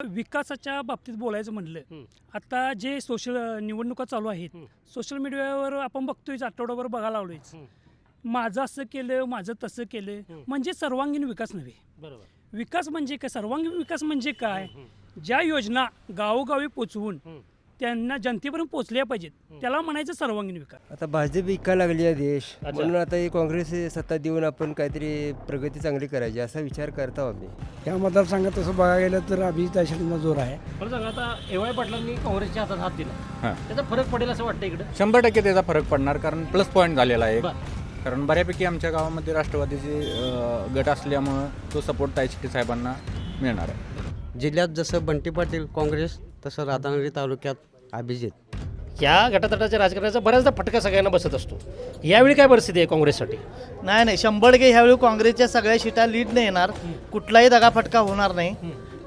विकासाच्या बाबतीत बोलायचं म्हणलं हं. आता जे सोशल निवडणुका चालू आहेत. सोशल मीडियावर आपण बघतोय आठवड्याभर बघायला लावलोयच हं. माझं असं केलं माझं तसं केलं. म्हणजे सर्वांगीण विकास नव्हे विकास म्हणजे काय सर्वांगीण विकास म्हणजे काय. ज्या योजना गावोगावी पोचवून. त्यांना जनतेपर्यंत पोचल्या पाहिजेत. त्याला म्हणायचं सर्वांगीण विकास. आता भाजप विकायला लागली आहे देश. म्हणून आता ही काँग्रेस सत्ता देऊन आपण काहीतरी प्रगती चांगली करायची असा विचार करतो आम्ही. या मतदारसंघात तसं बघायला गेलं तर अभिजित आशिषचा जोर आहे. मला सांगा आता एव आय पाटलांनी काँग्रेसच्या हातात हात दिला. हां. त्याचा फरक पडेल असं वाटतं इकडं? शंभर टक्के त्याचा फरक पडणार कारण प्लस पॉईंट झालेला आहे बर. कारण बऱ्यापैकी आमच्या गावामध्ये राष्ट्रवादीचे गट असल्यामुळं तो सपोर्ट तायशिटी साहेबांना मिळणार आहे. जिल्ह्यात जसं बंटी पाटील काँग्रेस तसं राधानगरी तालुक्यात अभिजित. या गटातटाच्या राजकारणाचा बऱ्याचदा फटका सगळ्यांना बसत असतो. यावेळी काय परिस्थिती आहे काँग्रेससाठी? नाही नाही. शंभर टक्के ह्यावेळी काँग्रेसच्या सगळ्या सीटा लीडने येणार. कुठलाही दगाफटका होणार नाही.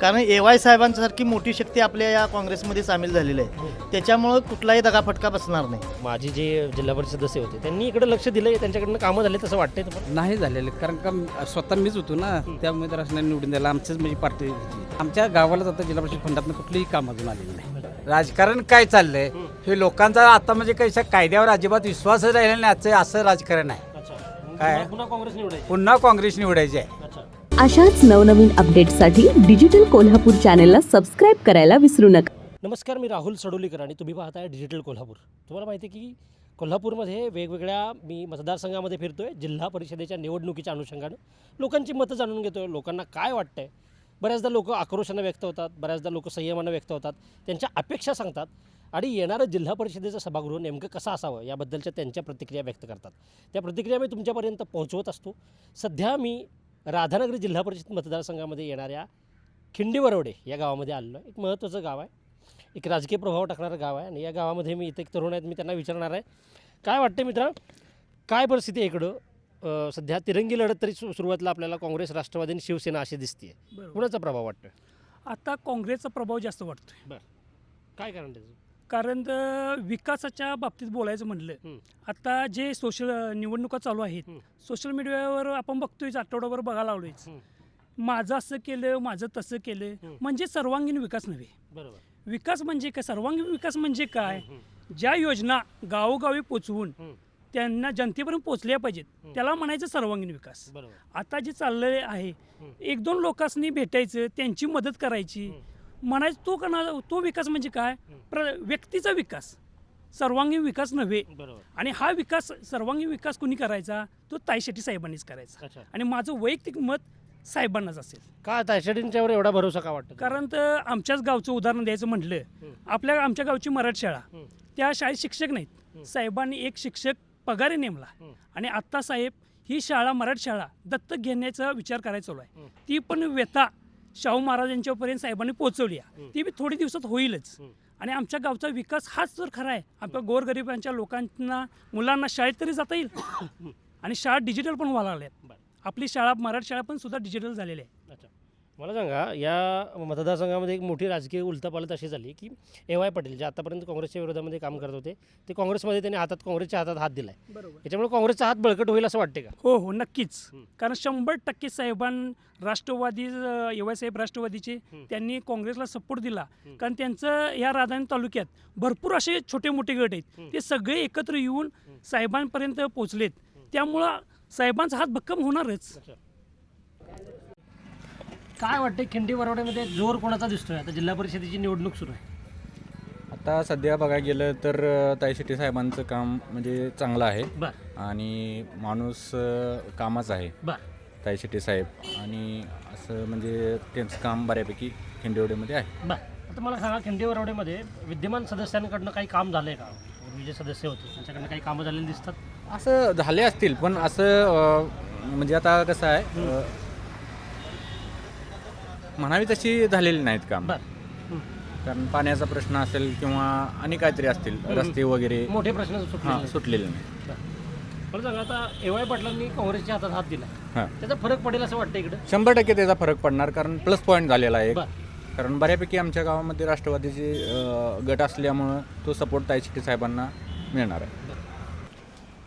कारण ए वाय साहेबांसारखी मोठी शक्ती आपल्या या काँग्रेसमध्ये सामील झालेली आहे. त्याच्यामुळं कुठलाही दगाफटका बसणार नाही. माझी जे जिल्हा परिषद सदस्य होते त्यांनी इकडे लक्ष दिलं त्यांच्याकडनं कामं झाले तसं वाटतंय तुम्हाला? नाही झालेलं कारण का स्वतः मीच होतो ना त्यामुळे तर असं निवडून द्यायला आमचंच म्हणजे पार्टी होती. आमच्या गावाला आता जिल्हा परिषद फंडातनं कुठलीही काम अजून आलेलं नाही. राजकारण काय चाललंय हे लोकांचा आता म्हणजे कैसा कायद्यावर अजिबात विश्वासच राहिला नाही आजचं असं राजकारण आहे. अच्छा. काय? पुन्हा काँग्रेस निवडायची. पुन्हा काँग्रेस निवडायचे आहे. अच्छा. अशाच नवनवीन अपडेटसाठी डिजिटल कोल्हापूर चॅनेलला सबस्क्राईब करायला विसरू नका. नमस्कार मी राहुल सडोलीकर आणि तुम्ही पाहताय डिजिटल कोल्हापूर. तुम्हाला माहिती आहे की कोल्हापूरमध्ये वेगवेगळ्या मी मतदारसंघामध्ये फिरतोय जिल्हा परिषदेच्या निवडणुकीच्या अनुषंगानं. लोकांची मतं जाणून घेतोय लोकांना काय वाटतंय? बऱ्याचदा लोक आक्रोशानं व्यक्त होतात बऱ्याचदा लोक संयमानं व्यक्त होतात त्यांच्या अपेक्षा सांगतात आणि येणारं जिल्हा परिषदेचं सभागृह नेमकं कसं असावं याबद्दलच्या त्यांच्या प्रतिक्रिया व्यक्त करतात. त्या प्रतिक्रिया मी तुमच्यापर्यंत पोहोचवत असतो. सध्या मी राधानगरी जिल्हा परिषद मतदारसंघामध्ये येणाऱ्या खिंडीवरवडे या गावामध्ये आलेलो आहे. एक महत्त्वाचं गाव आहे. एक राजकीय प्रभाव टाकणारं गाव आहे. आणि या गावामध्ये मी इथे एक तरुण आहेत मी त्यांना विचारणार आहे. काय वाटते मित्रा? काय परिस्थिती आहे इकडं? सध्या तिरंगी लढत तरी सु सुरुवातीला आपल्याला काँग्रेस राष्ट्रवादी आणि शिवसेना अशी दिसते कुणाचा प्रभाव वाटतोय? आता काँग्रेसचा प्रभाव जास्त वाटतोय. काय कारण त्याचं? कारण विकासाच्या बाबतीत बोलायचं म्हणलं हं. आता जे सोशल निवडणुका चालू आहेत. सोशल मीडियावर आपण बघतोय आठवड्याभर बघायला लावलोयच हं. माझं असं केलं माझं तसं केलं. म्हणजे सर्वांगीण विकास नव्हे विकास म्हणजे काय सर्वांगीण विकास म्हणजे काय. ज्या योजना गावोगावी पोचवून. त्यांना जनतेपर्यंत पोचल्या पाहिजेत. त्याला म्हणायचं सर्वांगीण विकास आता जे चाललेलं आहे. एक दोन लोकांनी भेटायचं त्यांची मदत करायची. म्हणायचं तो कणा तो विकास म्हणजे काय? प्र व्यक्तीचा विकास. सर्वांगीण विकास नव्हे. बरोबर. आणि हा विकास सर्वांगीण विकास कुणी करायचा? तो ताई शेट्टी साहेबांनीच करायचा. अच्छा. आणि माझं वैयक्तिक मत साहेबांनाच असेल. का तायशाडींच्यावर एवढा भरोसा का वाटतं? कारण तर आमच्याच गावचं उदाहरण द्यायचं. म्हटलं. आपल्या आमच्या गावची मराठी शाळा. हं. त्या शाळेत शिक्षक हं. नाहीत साहेबांनी एक शिक्षक पगारी नेमला. आणि आत्ता साहेब ही शाळा मराठी शाळा दत्तक घेण्याचा विचार करायचा चालू आहे. ती पण व्यथा शाहू महाराजांच्यापर्यंत साहेबांनी पोहोचवली आहे. ती बी थोडी दिवसात होईलच. आणि आमच्या गावचा विकास हाच तर खरा आहे. आपल्या गोरगरिबांच्या लोकांना मुलांना शाळेत तरी जाता येईल. आणि शाळा डिजिटल पण व्हायला लागल्यात. बरं. आपली शाळा मराठी शाळा पण सुद्धा डिजिटल झालेली आहे मला सांगा या मतदारसंघामध्ये एक मोठी राजकीय उलथापालथ अशी झाली की ए वाय पाटील जे आतापर्यंत काँग्रेसच्या विरोधामध्ये काम करत होते ते काँग्रेसमध्ये त्यांनी हातात काँग्रेसच्या हातात हात दिलाय बरोबर याच्यामुळे काँग्रेसचा हात बळकट होईल असं वाटते का हो हो नक्कीच. कारण शंभर टक्के साहेबां राष्ट्रवादी साहेब राष्ट्रवादीचे. त्यांनी काँग्रेसला सपोर्ट दिला. कारण त्यांचं या राजधानी तालुक्यात भरपूर असे छोटे मोठे गट आहेत. ते सगळे एकत्र येऊन. साहेबांपर्यंत पोहोचलेत त्यामुळं साहेबांचा हात भक्कम होणारच काय वाटते खिंडी वरवड्यामध्ये जोर कोणाचा दिसतोय? आता जिल्हा परिषदेची निवडणूक सुरू आहे. आता सध्या बघायला गेलं तर अं, तायशिटी साहेबांचं काम म्हणजे चांगलं आहे. बर. आणि माणूस अं, कामाचा आहे. बर. तायशिटी साहेब. आणि असं म्हणजे त्यांचं काम बऱ्यापैकी खिंडेवडीमध्ये आहे. बर. आता मला सांगा खिंडी वरवड्यामध्ये विद्यमान सदस्यांकडनं काही काम झालंय का? पूर्वी जे सदस्य होते त्यांच्याकडनं काही कामं झालेली दिसतात? असं झाले असतील पण असं अं, म्हणजे आता कसं आहे अं, म्हणावी तशी झालेली नाहीत काम. बर. कारण पाण्याचा प्रश्न असेल किंवा आणि काहीतरी असतील रस्ते वगैरे. मोठे प्रश्न हां सुटले सुटलेले नाही मला सांगा आता ए वाय पाटलांनी काँग्रेसच्या हातात हात दिला. हां. त्याचा फरक पडेल असं वाटतं इकडं? शंभर टक्के त्याचा फरक पडणार कारण प्लस पॉईंट झालेला आहे बर. कारण बऱ्यापैकी आमच्या गावामध्ये राष्ट्रवादीचे अं, गट असल्यामुळं तो सपोर्ट तायशिटी साहेबांना मिळणार आहे.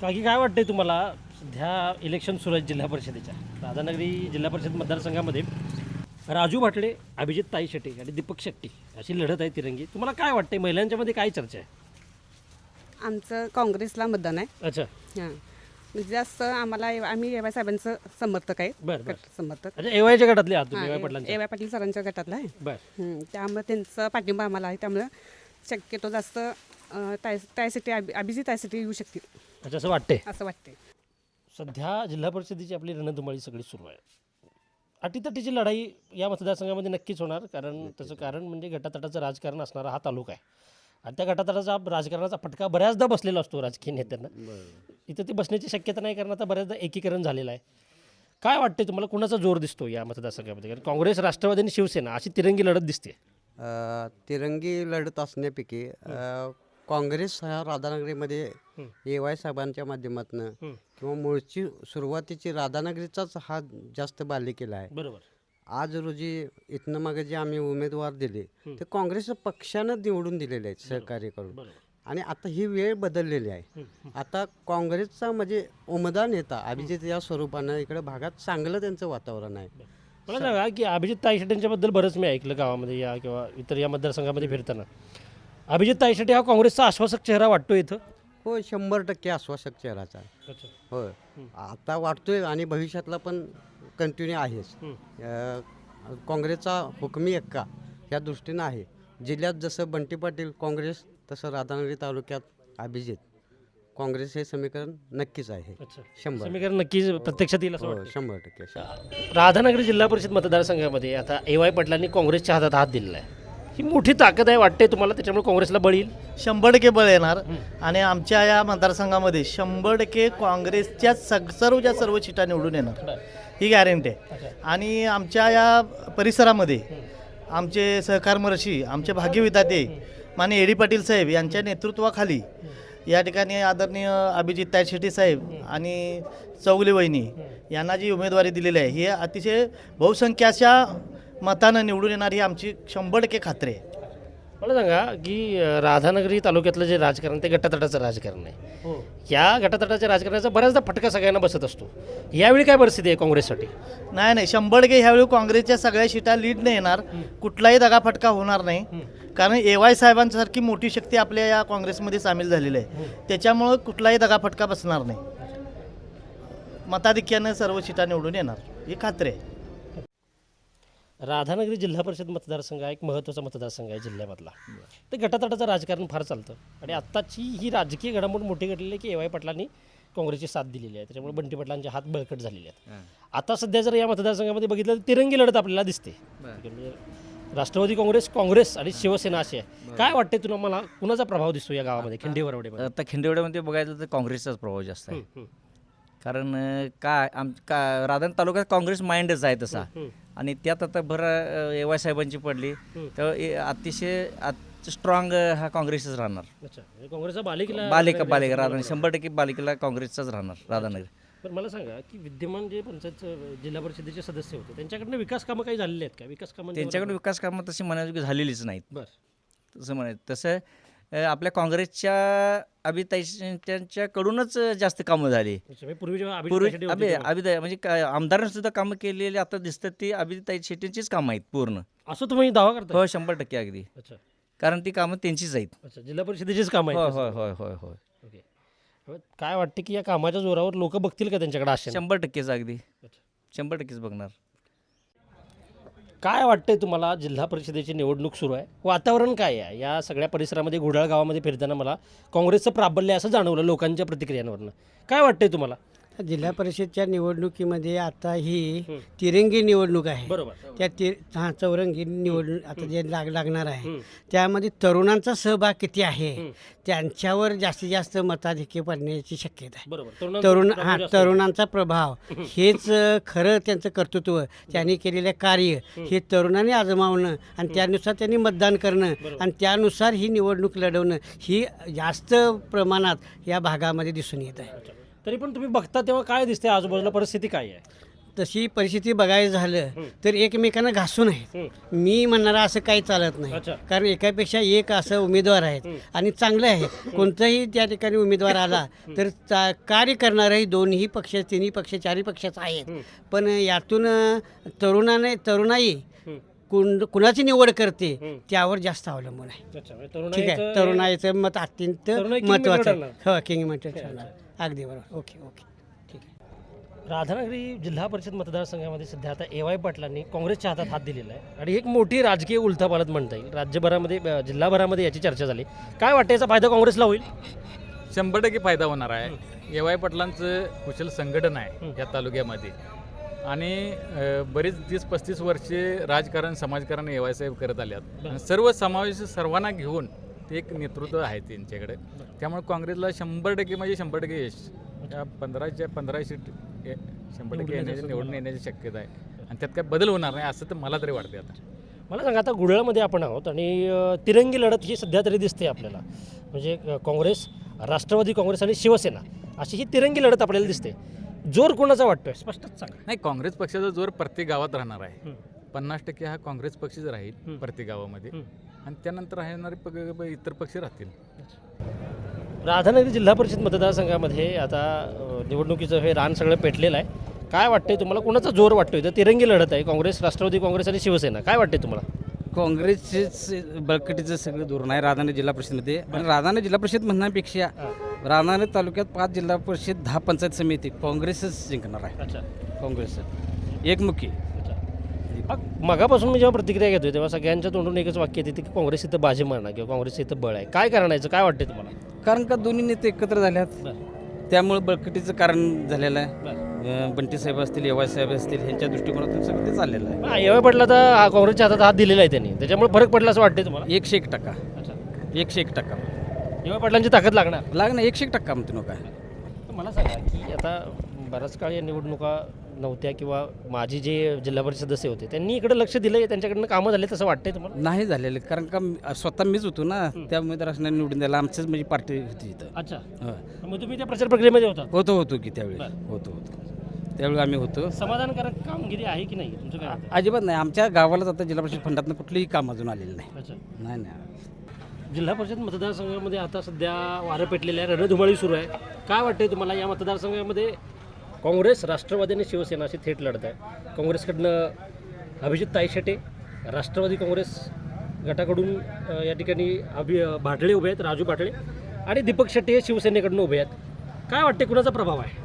बाकी काय वाटतंय तुम्हाला सध्या इलेक्शन सुरू आहेत जिल्हा परिषदेच्या? राधानगरी जिल्हा परिषद मतदारसंघामध्ये राजू भाटले अभिजित ताई शेटे आणि दीपक शेट्टी अशी लढत आहे तिरंगी. तुम्हाला काय वाटते महिलांच्यामध्ये काय चर्चा आहे? आमचं काँग्रेसला मतदान आहे. अच्छा. हां. म्हणजे जास्त आम्हाला आम्ही एवाय साहेबांचं समर्थक आहे. बरं बरं. गट समर्थक. अच्छा एवायच्या गटातले आहात तुम्ही एवाय पाटलांच्या. एवाय पाटील सरांच्या गटातला आहे. बरं. हं, त्यामुळे त्यांचा पाठिंबा आम्हाला आहे. त्यामुळे शक्यतो जास्त अं, ताय तायसाठी अभि अभिजित तायसाठी येऊ शकतील. अच्छा असं वाटते असं वाटते सध्या जिल्हा परिषदेची आपली रणधुमाळी सगळी सुरू आहे. अटीतटीची लढाई या मतदारसंघामध्ये नक्कीच होणार कारण त्याचं कारण म्हणजे गटातटाचं राजकारण असणारा हा तालुका आहे. आणि त्या गटातटाचा राजकारणाचा फटका बऱ्याचदा बसलेला असतो राजकीय नेत्यांना. इथं ती बसण्याची शक्यता नाही कारण आता बऱ्याचदा एकीकरण झालेलं आहे. काय वाटते तुम्हाला कुणाचा जोर दिसतो या मतदारसंघामध्ये? कारण काँग्रेस राष्ट्रवादी आणि शिवसेना अशी तिरंगी लढत दिसते. तिरंगी लढत असण्यापैकी काँग्रेस हा राधानगरीमध्ये ए वाय साहेबांच्या माध्यमातून. किंवा मूळची सुरुवातीची राधानगरीचाच हा जास्त बालेकिल्ला आहे. बरोबर. आज रोजी इथनं मागे जे आम्ही उमेदवार दिले ते काँग्रेसच्या पक्षानं निवडून दिलेले आहेत सहकार्य करून. आणि आता ही वेळ बदललेली आहे. आता काँग्रेसचा म्हणजे उमदा नेता अभिजित या स्वरूपानं इकडे भागात चांगलं त्यांचं वातावरण आहे. मला सांगा की अभिजित ताईशेटेंच्याबद्दल बरंच मी ऐकलं गावामध्ये या किंवा इतर या मतदारसंघामध्ये फिरताना. अभिजित ताईशेटे हा काँग्रेसचा आश्वासक चेहरा वाटतो इथं? हो शंभर टक्के आश्वासक चेहराचा. होय आता वाटतोय आणि भविष्यातला पण कंटिन्यू आहेच. अ, काँग्रेसचा हुकमी एक्का या दृष्टीनं आहे. जिल्ह्यात जसं बंटी पाटील काँग्रेस तसं राधानगरी तालुक्यात अभिजित. काँग्रेस हे समीकरण नक्कीच आहे. शंभर. समीकरण नक्कीच प्रत्यक्षात येईल असं हो वाटतं शंभर टक्के. राधानगरी जिल्हा परिषद मतदारसंघामध्ये आता ए वाय पाटलांनी काँग्रेसच्या हातात हात दिलेला आहे. ही मोठी ताकद आहे वाटते तुम्हाला? त्याच्यामुळे काँग्रेसला बळ येईल? शंभर टक्के बळ येणार. आणि आमच्या या मतदारसंघामध्ये शंभर टक्के काँग्रेसच्या सग सर्वच्या सर्व सीटा निवडून येणार ही गॅरंटी आहे. आणि आमच्या या परिसरामध्ये आमचे सहकार महर्षी आमचे भाग्यविधाते माने एडी पाटील साहेब यांच्या नेतृत्वाखाली या ठिकाणी आदरणीय अभिजित ताय शेट्टी साहेब आणि चौगले वहिनी यांना जी उमेदवारी दिलेली आहे ही अतिशय बहुसंख्याच्या मतानं निवडून येणार ही आमची शंभर टक्के खात्री आहे. मला सांगा की राधानगरी तालुक्यातलं जे राजकारण ते गटातटाचं राजकारण आहे. या गटातटाच्या राजकारणाचा बऱ्याचदा फटका सगळ्यांना बसत असतो. यावेळी काय परिस्थिती आहे काँग्रेससाठी? नाही नाही. शंभर टक्के ह्यावेळी काँग्रेसच्या सगळ्या सीटा लीडने येणार. कुठलाही दगाफटका होणार नाही. कारण ए वाय साहेबांसारखी मोठी शक्ती आपल्या या काँग्रेसमध्ये सामील झालेली आहे. त्याच्यामुळं कुठलाही दगाफटका बसणार नाही. मताधिक्यानं सर्व सीटा निवडून येणार. ही खात्री आहे. राधानगरी जिल्हा परिषद मतदारसंघ हा एक महत्त्वाचा मतदारसंघ आहे जिल्ह्यामधला. ते गटातटाचं राजकारण फार चालतं. आणि आत्ताची ही राजकीय घडामोड मोठी घडलेली आहे की ए वाय पाटलांनी काँग्रेसची साथ दिलेली आहे. त्याच्यामुळे बंटी पाटलांचे हात बळकट झालेले आहेत. आता सध्या जर या मतदारसंघामध्ये बघितलं तर तिरंगी लढत आपल्याला दिसते. म्हणजे राष्ट्रवादी काँग्रेस काँग्रेस आणि शिवसेना अशी आहे. काय वाटते तुला? मला कुणाचा प्रभाव दिसतो या गावामध्ये? खिंडी वरवडेमध्ये आता खिंडेवड्यामध्ये बघायचं तर काँग्रेसचाच प्रभाव जास्त आहे. कारण काय आम का राधान तालुक्यात काँग्रेस माइंडच आहे तसा. आणि त्यात आता बरं ए वाय साहेबांची पडली. तर अतिशय स्ट्रॉंग हा काँग्रेसच राहणार. अच्छा. म्हणजे काँग्रेसचा बालेकिल्ला बालिका बालिका राधानगरी शंभर टक्के बालिकेला काँग्रेसचाच राहणार राधानगरी. पण मला सांगा की विद्यमान जे पंचायत जिल्हा परिषदेचे सदस्य होते त्यांच्याकडनं विकास कामं काही झालेले आहेत का? विकास कामं त्यांच्याकडे विकास कामं तशी म्हणायची झालेलीच नाहीत. बरं. तसं म्हणायचं तसं आपल्या काँग्रेसच्या अभिताईंच्याकडूनच जास्त कामं झाली. म्हणजे पूर्वी जेव्हा पूर्वी अभि अभिदय म्हणजे काय आमदारांनी सुद्धा कामं केलेली आता दिसतात ती अभिताई शेट्टींचीच कामं आहेत पूर्ण. असं तुम्ही दावा करता हो शंभर टक्के अगदी. अच्छा. कारण ती कामं त्यांचीच आहेत. जिल्हा परिषदेचीच काम होय आहे होय होय होय होय मग काय वाटतं की या कामाच्या जोरावर लोक बघतील का त्यांच्याकडे शंभर टक्केच अगदी. शंभर टक्केच बघणार. काय वाटतंय तुम्हाला जिल्हा परिषदेची निवडणूक सुरू आहे? वातावरण काय आहे? या सगळ्या परिसरामध्ये घोडाळ गावामध्ये फिरताना मला काँग्रेसचं प्राबल्य असं जाणवलं लोकांच्या प्रतिक्रियांवरनं. काय वाटतंय तुम्हाला? जिल्हा परिषदच्या निवडणुकीमध्ये आता ही तिरंगी निवडणूक आहे. त्या ति हां चौरंगी निवडणूक आता जे लाग लागणार आहे. त्यामध्ये तरुणांचा सहभाग किती आहे. त्यांच्यावर जास्तीत जास्त मताधिक्य पडण्याची शक्यता आहे. तरुण हां. तरुणांचा प्रभाव. हेच खरं त्यांचं कर्तृत्व. त्यांनी केलेलं कार्य हे तरुणांनी आजमावणं आणि त्यानुसार त्यांनी मतदान करणं आणि त्यानुसार ही निवडणूक लढवणं ही जास्त प्रमाणात या भागामध्ये दिसून येत आहे. तरी पण तुम्ही बघता तेव्हा काय दिसते आजूबाजूला परिस्थिती काय आहे? तशी परिस्थिती बघायला झालं तर एकमेकांना घासून आहेत. हं. मी म्हणणारा असं काही चालत नाही. कारण एकापेक्षा एक असं उमेदवार आहेत आणि चांगले आहेत. कोणताही त्या ठिकाणी उमेदवार आला तर चा कार्य करणारही दोन्ही पक्ष तिन्ही पक्ष चारही पक्षाचं आहेत. पण यातून तरुणाने तरुणाई कुण कुणाची निवड करते त्यावर जास्त अवलंबून आहे. म्हणजे ठीक आहे. तरुणाईचं- मत अत्यंत maker आहे. हो किंग ठरणार अगदी बरोबर. Okay okay. ठीक आहे. राधानगरी जिल्हा परिषद मतदारसंघामध्ये सध्या आता ए वाय पाटलांनी काँग्रेसच्या हातात हात दिलेला आहे. आणि एक मोठी राजकीय उलथापालत म्हणता येईल. राज्यभरामध्ये जिल्हाभरामध्ये याची चर्चा झाली. काय वाटतं याचा फायदा काँग्रेसला होईल? शंभर टक्के फायदा होणार आहे. ए वाय पाटलांचं कुशल संघटन आहे या तालुक्यामध्ये. आणि बरीच तीस पस्तीस वर्षे राजकारण समाजकारण ए वाय साहेब करत आल्यात सर्व समावेश सर्वांना घेऊन ते एक नेतृत्व आहे त्यांच्याकडे. त्यामुळे काँग्रेसला शंभर टक्के म्हणजे शंभर टक्के यश. या पंधराच्या पंधरा सीट शंभर टक्के येण्याची निवडून येण्याची शक्यता आहे. आणि त्यात काय बदल होणार नाही असं तर मला तरी वाटते आता. मला सांगा आता गुळामध्ये आपण आहोत आणि तिरंगी लढत ही सध्या तरी दिसते आपल्याला. म्हणजे काँग्रेस राष्ट्रवादी काँग्रेस आणि शिवसेना अशी ही तिरंगी लढत आपल्याला दिसते. जोर कोणाचा वाटतोय? स्पष्टच सांगा. नाही काँग्रेस पक्षाचा जोर प्रत्येक गावात राहणार आहे. पन्नास टक्के हा काँग्रेस पक्षच राहील प्रत्येक गावामध्ये. आणि त्यानंतर राहणारे पग- इतर पक्ष राहतील. राधानगरी जिल्हा परिषद मतदारसंघामध्ये आता अ, निवडणुकीचं हे रान सगळं पेटलेलं आहे. काय वाटतंय तुम्हाला? कोणाचा जोर वाटतोय? तर तिरंगी लढत आहे. काँग्रेस राष्ट्रवादी काँग्रेस आणि शिवसेना. काय वाटतंय तुम्हाला? काँग्रेसचेच बळकटीचं सगळं धोरण आहे राधानगरी जिल्हा परिषदमध्ये. आणि राधानगरी जिल्हा परिषद म्हणण्यापेक्षा राधानगरी तालुक्यात पाच जिल्हा परिषद दहा पंचायत समिती काँग्रेसच जिंकणार आहे. अच्छा. काँग्रेस. एकमुखी. मगापासून मी जेव्हा प्रतिक्रिया घेतोय तेव्हा सगळ्यांच्या तोंडून एकच वाक्य येते की काँग्रेस इथं बाजी मारणार किंवा काँग्रेस इथं बळ आहे. काय करण्याचं काय वाटतंय तुम्हाला? कारण का दोन्ही नेते एकत्र झाल्यात. त्यामुळे बळकटीचं कारण झालेलं आहे. बंटी साहेब असतील एवाय साहेब असतील ह्यांच्या दृष्टिकोनातून सगळं ते चाललेलं आहे. यावेळी पडला तर हा काँग्रेसच्या हातात हात दिलेला आहे त्यांनी. त्याच्यामुळे फरक पडला असं वाटतंय तुम्हाला? एकशे एक टक्का. अच्छा. एकशे एक टक्का. यावेळी पडलांची ताकद लागणार? लागणार एकशे एक टक्का म्हणतो नका. तर मला सांगा की आता बराच काळ या निवडणुका नव्हत्या किंवा माझी जे जिल्हा परिषद सदस्य होते त्यांनी इकडे लक्ष दिलं त्यांच्याकडनं कामं झाले तसं वाटतंय तुम्हाला? नाही झालेलं कारण का स्वतः मीच होतो ना त्या उमेदवारांना निवडून द्यायला आमचीच म्हणजे पार्टी होती इथं. अच्छा. मग तुम्ही त्या प्रचार प्रक्रियेमध्ये होता? होतो होतो की त्यावेळी. होतो होतो. त्यावेळी आम्ही होतो. समाधानकारक कामगिरी आहे की नाही? तुमचं काय? अजिबात नाही. आमच्या गावालाच आता जिल्हा परिषद फंडातनं कुठलंही काम अजून आलेलं नाही. नाही नाही. जिल्हा परिषद मतदारसंघामध्ये आता सध्या वारं पेटलेलं आहे रणधुमाळी सुरू आहे. काय वाटतंय तुम्हाला या मतदारसंघामध्ये काँग्रेस राष्ट्रवादी आणि शिवसेना अशी थेट लढत आहे. काँग्रेसकडनं अभिजित ताईशेटे राष्ट्रवादी काँग्रेस गटाकडून या ठिकाणी अभि भाटळे उभे आहेत राजू भाटळे आणि दीपक शेट्टी हे शिवसेनेकडनं उभे आहेत. काय वाटते कुणाचा प्रभाव आहे?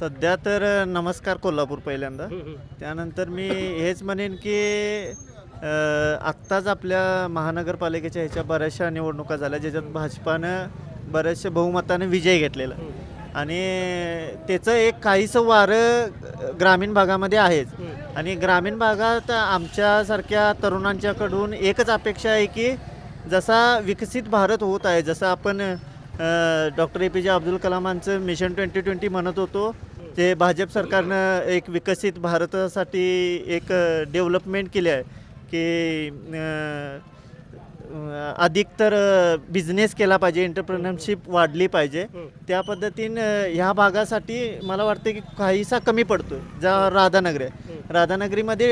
सध्या तर नमस्कार कोल्हापूर पहिल्यांदा. त्यानंतर मी हेच म्हणेन की आत्ताच आपल्या महानगरपालिकेच्या ह्याच्या बऱ्याचशा निवडणुका झाल्या ज्याच्यात भाजपानं बऱ्याचशा बहुमताने विजय घेतलेला. आणि त्याचं एक काहीसं वारं ग्रामीण भागामध्ये आहेच. आणि ग्रामीण भागात आमच्यासारख्या तरुणांच्याकडून एकच अपेक्षा आहे की जसा विकसित भारत होत आहे जसं आपण doctor A P J Abdul कलामांचं mission twenty twenty म्हणत होतो ते भाजप सरकारनं एक विकसित भारतासाठी एक डेव्हलपमेंट केली आहे की अधिक तर बिझनेस केला पाहिजे एंटरप्रेनरशिप वाढली पाहिजे. त्या पद्धतीनं ह्या भागासाठी मला वाटतं की काहीसा कमी पडतो ज्या राधानगरी आहे. राधानगरीमध्ये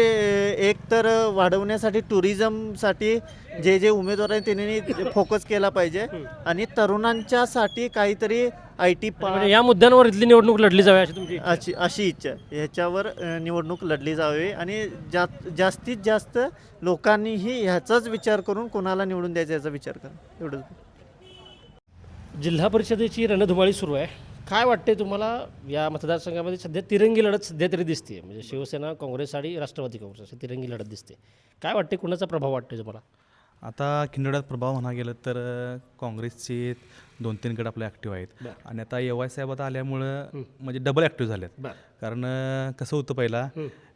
एक तर वाढवण्यासाठी टुरिझमसाठी जे जे उमेदवार आहेत त्यांनी फोकस केला पाहिजे. आणि तरुणांच्यासाठी काहीतरी आय टी म्हणजे या मुद्द्यांवर इथली निवडणूक लढली जावी अशी तुमची? अशी अशी इच्छा. आहे. ह्याच्यावर अ, निवडणूक लढली जावी आणि जा जास्तीत जास्त लोकांनीही ह्याचाच विचार करून कोणाला निवडून द्यायचा याचा विचार करा. एवढंच. जिल्हा परिषदेची रणधुमाळी सुरू आहे. काय वाटते तुम्हाला या मतदारसंघामध्ये? सध्या तिरंगी लढत सध्या तरी दिसते म्हणजे शिवसेना काँग्रेस आणि राष्ट्रवादी काँग्रेस अशी तिरंगी लढत दिसते. काय वाटते कुणाचा प्रभाव वाटतोय तुम्हाला? आता खिंडोड्यात प्रभाव म्हणा गेलं तर काँग्रेसचे दोन तीन गट आपले ॲक्टिव्ह आहेत. आणि आता ए वाय साहेब आता आल्यामुळं म्हणजे डबल ॲक्टिव्ह झालेत. कारण कसं होतं पहिला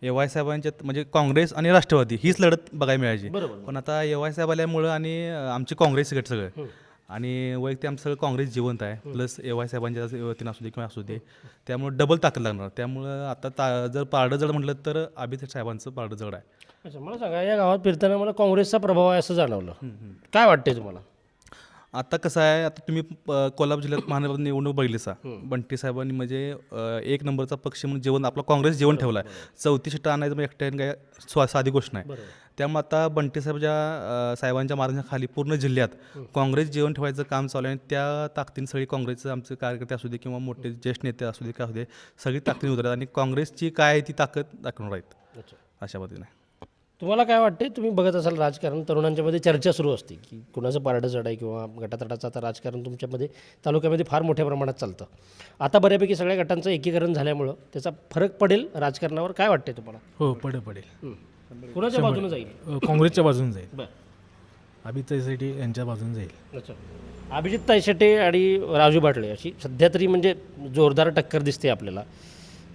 ए वाय साहेबांच्यात म्हणजे काँग्रेस आणि राष्ट्रवादी हीच लढत बघायला मिळायची. पण आता ए वाय साहेब आल्यामुळं आणि आमचे काँग्रेस गट सगळं. आणि वैयक्तिक आमचं सगळं काँग्रेस जिवंत आहे. प्लस ए वाय साहेबांच्या वतीनं असू दे किंवा असू दे त्यामुळे डबल ताकद लागणार. त्यामुळं आता ता जर पारडं जड म्हटलं तर अभिजित साहेबांचं पारडं जड आहे. अच्छा मला सांगा या गावात फिरताना मला काँग्रेसचा प्रभाव आहे असं जाणवलं. काय वाटते तुम्हाला? आता कसं आहे आता तुम्ही अ, कोल्हापूर जिल्ह्यात महानगर निवडणूक बघितली सा बंटी साहेबांनी म्हणजे अ, एक नंबरचा पक्ष म्हणून जेवण आपला काँग्रेस जेवण ठेवला आहे चौथी शिट्टा आणायचं म्हणजे एकट्याने काय स्वा साधी गोष्ट नाही. त्यामुळे आता बंटी साहेबच्या अ, साहेबांच्या मार्गदर्शनाखाली पूर्ण जिल्ह्यात काँग्रेस जेवण ठेवायचं काम चालू आहे आणि त्या ताकदीने सगळी काँग्रेसचे आमचे कार्यकर्ते असू दे किंवा मोठे ज्येष्ठ नेते असू दे काय असू दे सगळी ताकदीने उतरतात आणि काँग्रेसची काय आहे ती ताकद दाखवणार आहेत. अच्छा. अशा पद्धतीने. तुम्हाला काय वाटते तुम्ही बघत असाल राजकारण तरुणांच्यामध्ये चर्चा सुरू असते की कुणाचं पारडं चढ आहे किंवा गटातटाचं आता राजकारण तुमच्यामध्ये तालुक्यामध्ये फार मोठ्या प्रमाणात चालतं. आता बऱ्यापैकी सगळ्या गटांचं एकीकरण झाल्यामुळं त्याचा फरक पडेल राजकारणावर? काय वाटते तुम्हाला? हो पडेल पडेल. कुणाच्या बाजूने जाईल? काँग्रेसच्या बाजूने जाईल. बरं. अभिताईसाठी यांच्या बाजूने जाईल. अच्छा. अभिजित तायशेटे आणि राजू बाटले अशी सध्या तरी म्हणजे जोरदार टक्कर दिसते आपल्याला.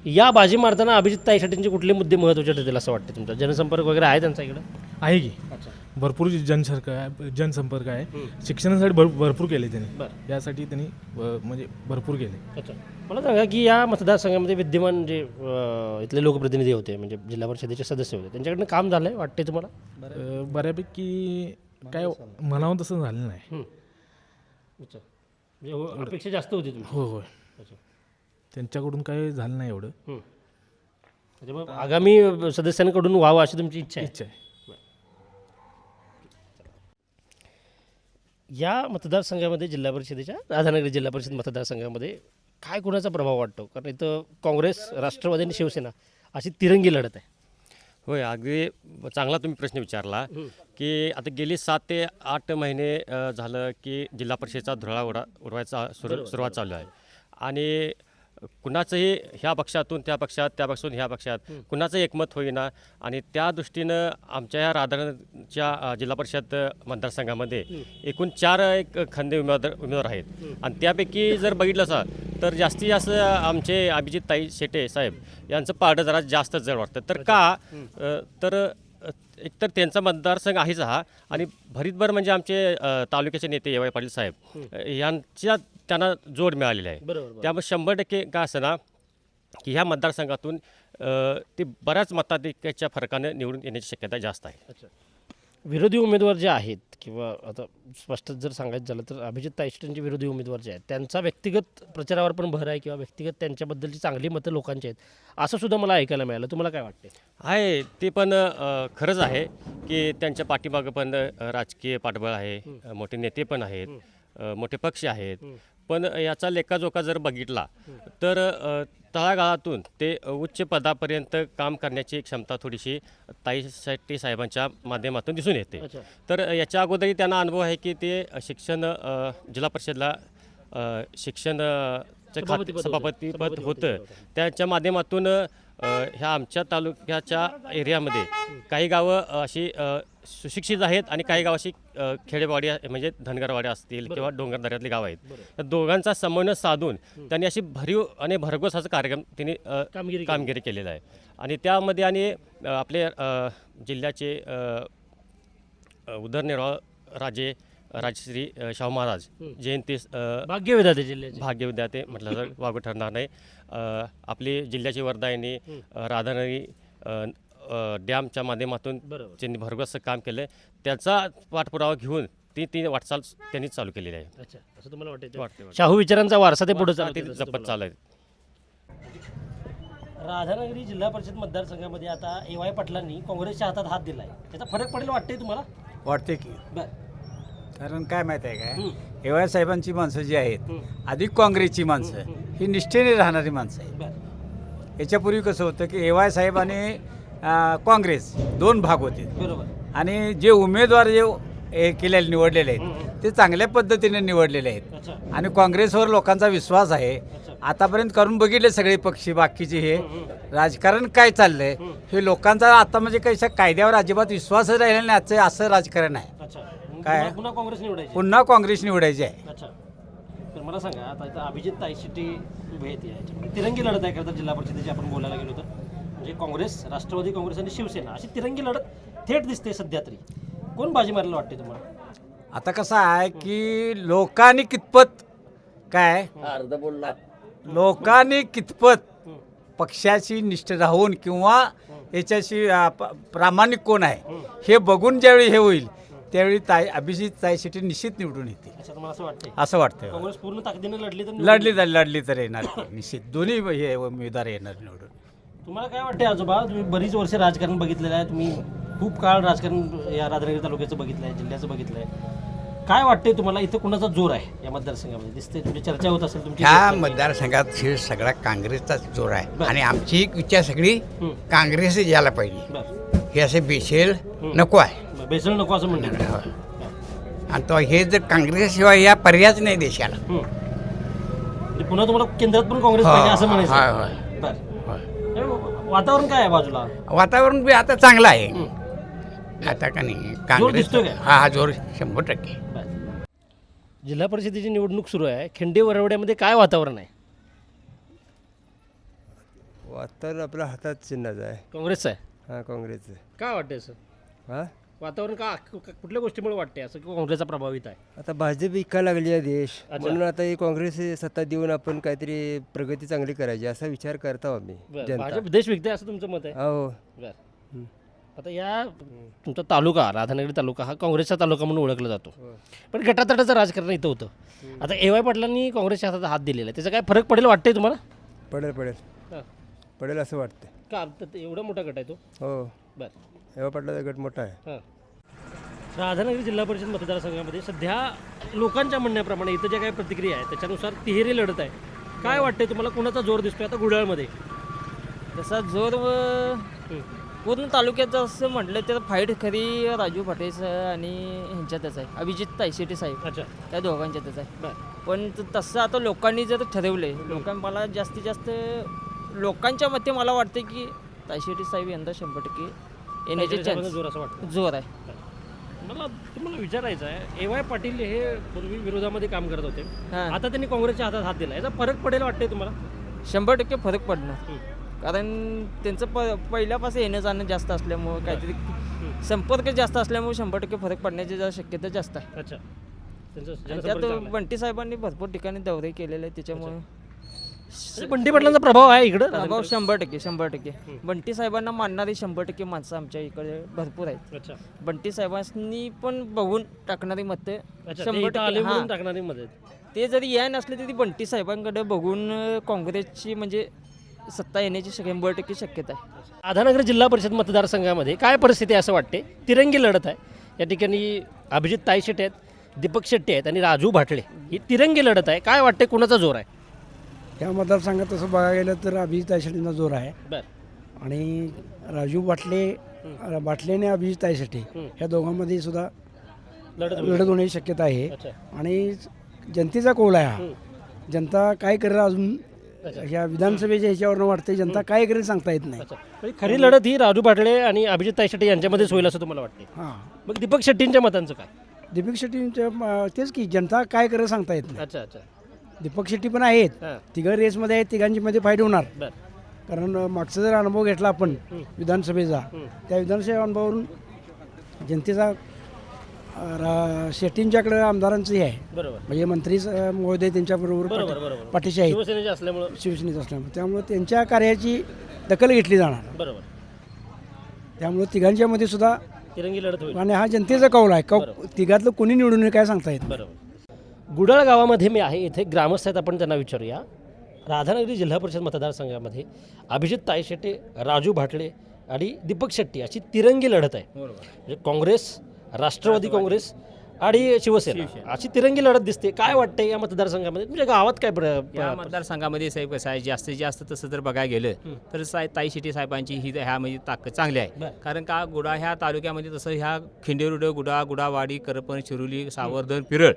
या बाजी मारताना अभिजित तायशेटेंचे कुठले मुद्दे महत्त्वाचे ठरतील असं वाटतं तुमचा? जनसंपर्क वगैरे आहे त्यांचा इकडं? आहे की. अच्छा. भरपूर जनसंपर्क आहे जनसंपर्क आहे. शिक्षणासाठी भर भरपूर केले त्यांनी. यासाठी त्यांनी अ, म्हणजे भरपूर केले. अच्छा. मला सांगा की या मतदारसंघामध्ये विद्यमान जे अं, इथले लोकप्रतिनिधी होते म्हणजे जिल्हा परिषदेचे सदस्य होते त्यांच्याकडनं काम झालं आहे वाटते तुम्हाला? अ, बऱ्यापैकी काय म्हणावं तसं झालं नाही. अच्छा. म्हणजे हो- अपेक्षा जास्त होती तुमची. हो होय. त्यांच्याकडून काय झालं नाही एवढं. हं. म्हणजे मग आगामी सदस्यांकडून व्हावं अशी तुमची इच्छा आहे? इच्छा आहे. या मतदारसंघामध्ये जिल्हा परिषदेच्या राधानगरी जिल्हा परिषद मतदारसंघामध्ये काय कुणाचा प्रभाव वाटतो? कारण इथं काँग्रेस राष्ट्रवादी आणि शिवसेना अशी तिरंगी लढत आहे. होय अगदी चांगला तुम्ही प्रश्न विचारला की आता गेली सात ते आठ महिने अ, झालं की जिल्हा परिषदेचा धुळा उडा उडवायचा सुरू सुरुवात चालू आहे. आणि कुणाचंही ह्या पक्षातून त्या पक्षात त्या पक्षातून ह्या पक्षात. कुणाचं एकमत होईना. आणि त्या दृष्टीनं आमच्या ह्या राधानगरच्या अ, जिल्हा परिषद मतदारसंघामध्ये एकूण चार एक खंदे उमेदवार उमेदवार आहेत. आणि त्यापैकी जर बघितलं असा तर जास्तीत जास्त आमचे अभिजित ताई शेटे साहेब यांचं पारडं जरा जास्त जड वाटतं. तर का? तर एकतर त्यांचा मतदारसंघ आहेच हा. आणि भरीतभर म्हणजे आमचे तालुक्याचे नेते ए. वाय. पाटील साहेब यांच्या त्यांना जोड मिळालेली आहे. बरोबर त्यामुळे शंभर टक्के काय असं ना की ह्या मतदारसंघातून ते बऱ्याच मताधिक्याच्या फरकानं निवडून येण्याची शक्यता जास्त आहे. अच्छा. विरोधी उमेदवार जे आहेत किंवा आता स्पष्ट जर सांगायचं झालं तर अभिजित तायस्टेंचे विरोधी उमेदवार जे आहेत त्यांचा व्यक्तिगत प्रचारावर पण भर आहे किंवा व्यक्तिगत त्यांच्याबद्दलची चांगली मतं लोकांची आहेत असं सुद्धा मला ऐकायला मिळालं. तुम्हाला काय वाटते आहे ते पण अ, खरंच आहे की त्यांच्या पाठीमागं पण अ, राजकीय पाठबळ आहे अ, मोठे नेते पण आहेत अ, मोठे पक्ष आहेत पण याचा लेखाजोखा जर बघितला तर तळागाळातून ते उच्च पदापर्यंत काम करण्याची क्षमता थोडीशी ताई शेट्टी साहेबांच्या माध्यमातून दिसून येते. तर याच्या अगोदरही त्यांना अनुभव आहे की ते शिक्षण जिल्हा परिषदला शिक्षण सभापती होतं. होते. त्याच्या माध्यमातून ह्या आमच्या तालुक्याच्या एरियामध्ये काही गावं अशी सुशिक्षित आहेत आणि काही गाव अशी अ, खेडेवाडी म्हणजे धनगरवाड्या असतील किंवा डोंगरदऱ्यातली गावं आहेत. त्या दोघांचा समन्वय साधून त्यांनी अशी भरीव आणि भरघोस असा कार्यक्रम त्यांनी कामगिरी. कामगिरी केलेला आहे. आणि त्यामध्ये आणि आपले जिल्ह्याचे उदरनिर्वाह राजे राजश्री शाहू महाराज जयंती भाग्यविधाते जिल्ह्याचे. भाग्य विद्यार्थी म्हटलं तर वागू ठरणार नाही. आपली जिल्ह्याची वर्धायनी राधानगरी डॅमच्या माध्यमातून बरोबर. त्यांनी भरघोस काम केलं त्याचा पाठपुरावा घेऊन ती ती वाटचाल त्यांनी चालू केलेली आहे. अच्छा असं तुम्हाला वाटतं वाटते वाटते. शाहू विचारांचा वारसा ते पुढे ती चालत जपत चालू आहे राधानगरी जिल्हा परिषद मतदारसंघामध्ये आता ए वाय पाटलांनी काँग्रेसच्या हातात हात दिलाय. त्याचा फरक पडेल वाटते तुम्हाला? वाटते की. बर. कारण काय माहीत आहे हं. काय एवढ्या साहेबांची माणसं जी आहेत. अधिक काँग्रेसची माणसं ही निष्ठेने राहणारी माणसं आहेत. बर. याच्यापूर्वी कसं होतं की एवाय साहेब आणि अं, काँग्रेस दोन भाग होते. बरोबर. आणि जे उमेदवार जे हे केलेले निवडलेले आहेत ते चांगल्या पद्धतीने निवडलेले आहेत. आणि काँग्रेसवर लोकांचा विश्वास आहे. आतापर्यंत करून बघितले सगळे पक्षी बाकीचे हे. राजकारण काय चाललंय हे लोकांचा आता म्हणजे काही कायद्यावर अजिबात विश्वासच राहिला नाही आजचं असं राजकारण आहे. काय? पुन्हा- काँग्रेस निवडायची पुन्हा काँग्रेस निवडायचे आहे. मला सांगा आता अभिजित तिरंगी लढत आहे जिल्हा परिषदेची आपण बोलायला गेलो तर. म्हणजे काँग्रेस राष्ट्रवादी काँग्रेस आणि शिवसेना अशी तिरंगी लढत थेट दिसते सध्या तरी. कोण बाजी मारायला वाटते तुम्हाला? आता कसं आहे की लोकांनी कितपत काय? लोकांनी कितपत पक्षाची निष्ठ राहून किंवा याच्याशी अ, प- प्रामाणिक कोण आहे हे बघून ज्यावेळी हे होईल त्यावेळी ताई अभिजित ताईसाठी निश्चित निवडून येतील. अच्छा तुम्हाला असं वाटतंय? असं वाटतं काँग्रेस पूर्ण ताकदीने लढली तर लढली तर लढली तर येणार निश्चित दोन्ही हे उमेदवार येणार निवडून. तुम्हाला काय वाटते आजोबा? तुम्ही बरीच वर्ष राजकारण बघितलेलं आहे. तुम्ही खूप काळ राजकारण या राधानगरी तालुक्याचं बघितलं आहे जिल्ह्याचं बघितलं आहे काय वाटते तुम्हाला? इथं कुणाचा जोर आहे या मतदारसंघामध्ये? दिसते तुमची चर्चा होत असेल तुमची ह्या मतदारसंघात हे सगळा काँग्रेसचाच जोर आहे. आणि आमची इच्छा सगळी. काँग्रेस यायला पाहिजे. बरं. हे असे बेसेल नको आहे. बेसल नको असं म्हणणार आणि तो हे जर काँग्रेसशिवाय या पर्यायच नाही देशाला. म्हणजे पुन्हा तुम्हाला केंद्रात पण काँग्रेस हो, पाहिजे असं होय, म्हणायचं होय. वातावरण काय आहे बाजूला? वातावरण बी आता चांगलं आहे. आता का नाही? जोर काँग्रेस दिसतोय? हा हा जोर शंभर टक्के. जिल्हा परिषदेची निवडणूक सुरू आहे. खिंडे वरवड्यामध्ये काय वातावरण आहे? वातावरण आपल्या हातात चिन्हाचं आहे. काँग्रेसचं आहे? हां काँग्रेसचं काय वाटतंय सर? हां? वातावरण का कुठल्या गोष्टीमुळे वाटते असं की काँग्रेसचा प्रभावित आहे? आता भाजप विकायला लागली आहे देश. म्हणून आता ही काँग्रेस ही सत्ता देऊन आपण काहीतरी प्रगती चांगली करायची असा विचार करतो आम्ही भाजप देश विकते असं तुमचं मत आहे? हो. बरं. आता या तुमचा तालुका राधानगरी तालुका हा काँग्रेसचा तालुका म्हणून ओळखला जातो. पण गटातटाचं राजकारण इथं होतं. आता ए वाय पाटलांनी काँग्रेसच्या हातात हात दिलेला आहे. त्याचा काय फरक पडेल वाटतंय तुम्हाला? पडेल पडेल. हां. पडेल असं वाटतं का? एवढा मोठा गट आहे तो? हो. बरं. एव्हा पडला गट मोठा आहे. हां. राधानगरी जिल्हा परिषद मतदारसंघामध्ये सध्या लोकांच्या म्हणण्याप्रमाणे इथं ज्या काही प्रतिक्रिया आहेत त्याच्यानुसार तिहेरी लढत आहे. काय वाटतंय तुम्हाला? कोणाचा जोर दिसतोय आता गुडाळमध्ये तसा जोर व पूर्ण तालुक्यात असं म्हटलं तर फाईट खरी राजू पाटेचं आणि ह्यांच्यातच आहे. अभिजित तायशेटे साहेब अच्छा. त्या दोघांच्यातच आहे. पण त- तसं आता लोकांनी जर ठरवलंय लोकां मला जास्तीत जास्त लोकांच्या मते मला वाटतं की तायशेटे साहेब यंदा शंभर टक्के येण्याचे चान्स जोर असं वाटतं जोर आहे. मला तुम्हाला विचारायचं आहे ए वाय पाटील हे पूर्वी विरोधामध्ये काम करत होते. हां. आता त्यांनी काँग्रेसच्या हातात हात दिला. याचा फरक पडेल वाटतंय तुम्हाला? शंभर टक्के फरक पडणार. कारण त्यांचं प पहिल्यापासून येणं जाणं जास्त असल्यामुळं काहीतरी संपर्क जास्त असल्यामुळे शंभर टक्के फरक पडण्याची जरा शक्यता जास्त आहे. अच्छा. त्यांचं आणि जनसंपर्क त्यात चांगला आहे. बंटी साहेबांनी भरपूर ठिकाणी दौरे केलेले आहेत. त्याच्यामुळे म्हणजे बंटी पाटलांचा प्रभाव आहे इकडं? प्रभाव शंभर टक्के शंभर टक्के. बंटी साहेबांना मानणारी शंभर टक्के माणसं आमच्या इकडे भरपूर आहेत. अच्छा. बंटी साहेबांनी पण बघून टाकणारी मतं अच्छा, ते इथं आले म्हणून टाकणारी. ते जरी या नसले तरी बंटी साहेबांकडे बघून अं, काँग्रेसची म्हणजे सत्ता येण्याची शंभर टक्के शक्यता आहे. राधानगर जिल्हा परिषद मतदारसंघामध्ये काय परिस्थिती आहे असं वाटते? तिरंगी लढत आहे. या ठिकाणी अभिजित ताई शेट्टी आहेत दीपक शेट्टी आहेत आणि राजू भाटले. ही तिरंगी लढत आहे. काय वाटते? कुणाचा जोर आहे? या मतदारसंघात तसं बघायला गेलं तर अभिजित तायशेटींचा जोर आहे. बरं. आणि राजू बाटले बाटले आणि अभिजित तायशेटी ह्या दोघांमध्ये सुद्धा लढत होईल. लढत होण्याची शक्यता आहे. अच्छा. आणि जनतेचा कौल आहे हा. जनता काय करेल अजून ह्या विधानसभेच्या ह्याच्यावरनं वाटते जनता काय करेल सांगता येत नाही. म्हणजे खरी लढत ही राजू भाटले आणि अभिजित ताई शेट्टी यांच्यामध्येच होईल असं तुम्हाला वाटते हां. मग दीपक शेट्टींच्या मतांचं काय? दीपक शेट्टींच्या म, तेच की जनता काय करेल सांगता येत नाही. अच्छा अच्छा. दीपक शेट्टी पण आहेत. हां. तिघं रेसमध्ये आहेत तिघांची मध्ये फाईट होणार. बरं. कारण अ, मागचा जर अनुभव घेतला आपण विधानसभेचा त्या विधानसभा अनुभवावरून जनतेचा अ, रा शेट्टींच्याकडे आमदारांचंही आहे. बरोबर. म्हणजे मंत्री स- महोदय त्यांच्याबरोबर बरोबर, पाठी- बरोबर. पाठीशी आहेत. शिवसेनेचे असल्यामुळं. त्यामुळे त्यांच्या कार्याची दखल घेतली जाणार. बरोबर. त्यामुळे तिघांच्यामध्ये सुद्धा तिरंगी लढत होईल. आणि हा जनतेचा कौल आहे. कौ तिघातलं कोणी निवडून येईल काय सांगता येत नाही. बरोबर. गुडाळ गावामध्ये मी आहे इथे ग्रामस्थ आहेत आपण त्यांना विचारूया. राधानगरी जिल्हा परिषद मतदारसंघामध्ये अभिजित तायशेटे राजू भाटले आणि दीपक शेट्टी अशी तिरंगी लढत आहे. म्हणजे काँग्रेस राष्ट्रवादी. काँग्रेस आणि शिवसेना. अशी तिरंगी लढत दिसते. काय वाटतंय या मतदारसंघामध्ये? तुमच्या गावात काय प्र- या प- मतदारसंघामध्ये साहेब कसं आहे जास्तीत जास्त तसं जर बघायला गेलं तर साय ताई शेट्टी साहेबांची ही ह्यामध्ये ताकद चांगली आहे. कारण का गुडा ह्या तालुक्यामध्ये तसं ह्या खिंडेरुड गुडा गुडावाडी करपण शिरोली सावर्धन पिरळ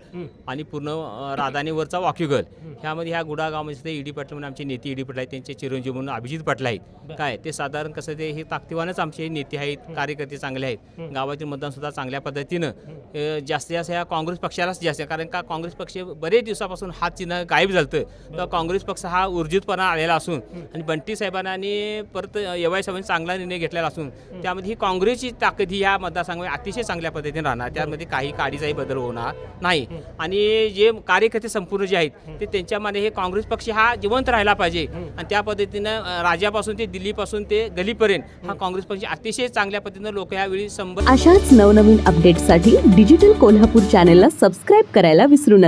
आणि पूर्ण अं, राधानीवरचा वाक्युगल ह्यामध्ये ह्या गुडा गावामध्ये सुद्धा ईडी पाटील म्हणून आमचे नेते ईडी पाटील आहेत. त्यांचे चिरंजीव म्हणून अभिजित पाटील आहेत. काय ते साधारण कसं ते हे ताकदीवानच आमचे नेते आहेत कार्यकर्ते चांगले आहेत. गावातील मतदान सुद्धा चांगल्या पद्धतीनं अं, जास्तीत जास्त ह्या काँग्रेस पक्षालाच जास्त आहे. कारण का काँग्रेस पक्ष बरेच दिवसापासून हात चिन्ह गायब झालं तर काँग्रेस पक्ष हा ऊर्जितपणा आलेला असून आणि बंटी साहेबांना आणि परत एवाय साहेबांनी चांगला निर्णय घेतलेला असून त्यामध्ये ही काँग्रेसची ताकद ही या मतदारसंघामध्ये अतिशय चांगल्या पद्धतीने राहणार. त्यामध्ये काही काडीचाही बदल होणार नाही. आणि जे कार्यकर्ते संपूर्ण जे आहेत ते त्यांच्यामध्ये हे काँग्रेस पक्ष हा जिवंत राहिला पाहिजे. आणि त्या पद्धतीनं अं, राज्यापासून ते दिल्लीपासून ते गलीपर्यंत हा काँग्रेस पक्ष अतिशय चांगल्या पद्धतीनं लोक यावेळी संबंध अशाच नवनवीन अपडेट्ससाठी डिजिटल कोल्हापूर चॅनेलला सबस्क्राईब करायला विसरू नका.